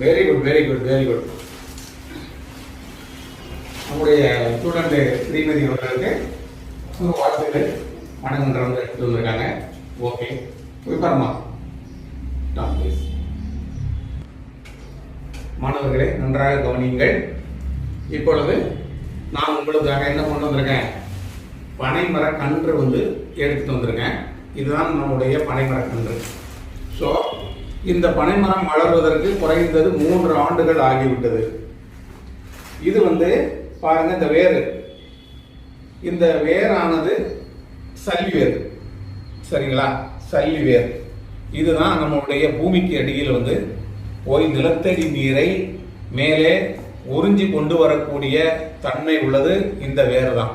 Very good very good very good நம்முடைய student Srimathi அவர்களுக்கு வாழ்த்துக்கள் வணக்கன்ற வந்து எடுத்துட்டு வந்திருக்காங்க ஓகே விபரமா ப்ளீஸ் மாணவர்களே நன்றாக கவனியுங்கள். இப்பொழுது நான் உங்களுக்காக என்ன கொண்டு வந்திருக்கேன்? பனைமர கன்று வந்து எடுத்துட்டு வந்திருக்கேன். இதுதான் நம்முடைய பனைமர கன்று. ஸோ இந்த பனைமரம் வளர்வதற்கு குறைந்தது மூன்று ஆண்டுகள் ஆகிவிட்டது. இது வந்து பாருங்க இந்த வேர் இந்த வேரானது சல்லி வேர் சரிங்களா? சல்லி வேர் இதுதான் நம்மளுடைய பூமிக்கு அடியில் வந்து போய் நிலத்தடி நீரை மேலே உறிஞ்சி கொண்டு வரக்கூடிய தன்மை உள்ளது இந்த வேர் தான்